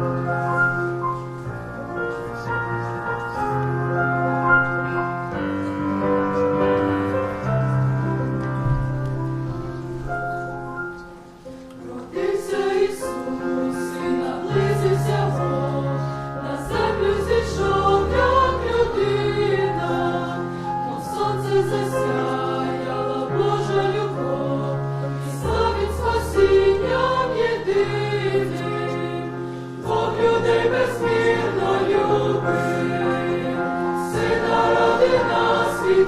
Amen.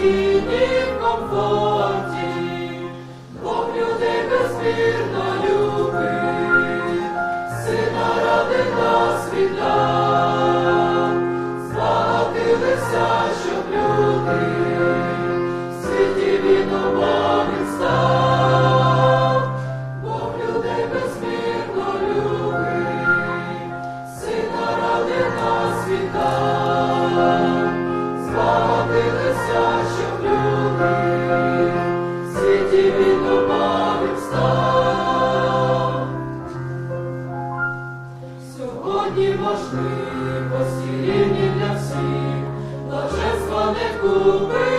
спасінні в комфорті, Бог безмірно любить, сина ради нас віддав. одні важливості рівні для всіх, блаженства не купить.